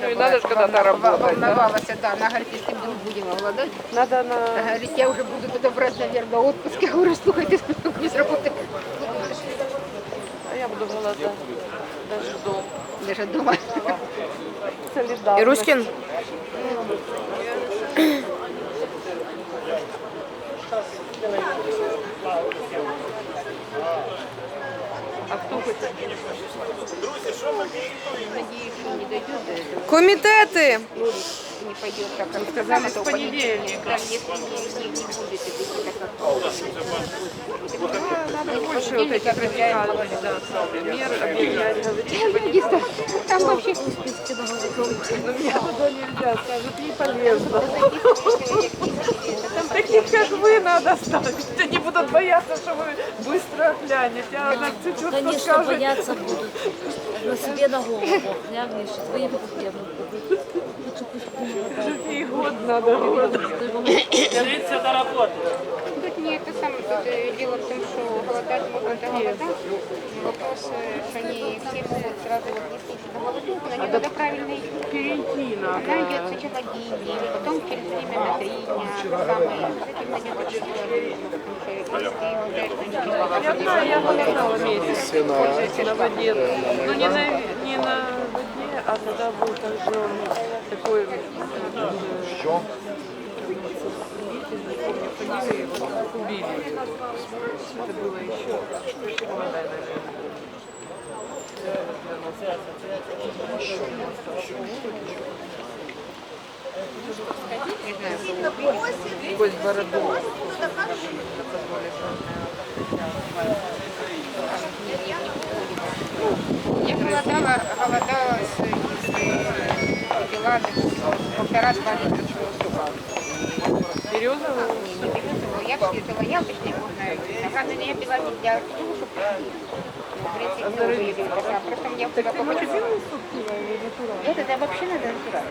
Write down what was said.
Ну и надо же когда-то работать? Волновалась, да. Она говорит, если вдруг будем обладать, Надо на... говорит, я уже буду туда брать, наверное, отпуск. Я говорю, слухайте, без работы. А я буду голодать. Даже дома. Даже дома. Солидарность. Ируськин? А Надеюсь, что не дойдет до этого. Комітети. Не пойдет так, как сказали, сказала, с то понедельника. Да, если не, не, не будет, это как Надо больше вот этих радикальных да, мер объявлять, говорить. что не- Там вообще Но меня туда нельзя, скажут, не полезно. Там таких, как вы, надо ставить. Они будут бояться, что вы быстро оглянете, а на чуть-чуть Конечно, скажете. бояться будут. На себе на голову глянешь, твои проблемы. Лучше пусть помогают. И год надо, год. Тут не это самое, тут э, дело в том, что голодать можно до голодать. Вопрос, э, что не все могут сразу вот если что-то голодают, на нее надо правильно идти. Перейти надо. Она идет сначала день, потом через время на три дня. то Самое. С этим надо очень потому что если ты уже что-нибудь Я знаю, я голодала месяц. Пользуйся на воде. Ну не на, не на воде, а тогда был также такой... э, Що? фамилии его убили. Это было еще молодая, наверное. Сквозь бороду. Я голодала, голодала с, с э, пила полтора-два литра чего супа. Серьезно? Не березового, я съездила яблочный, можно виноградный, но я пила не для того, чтобы ну, в принципе, новые люди. А просто мне Так куда ты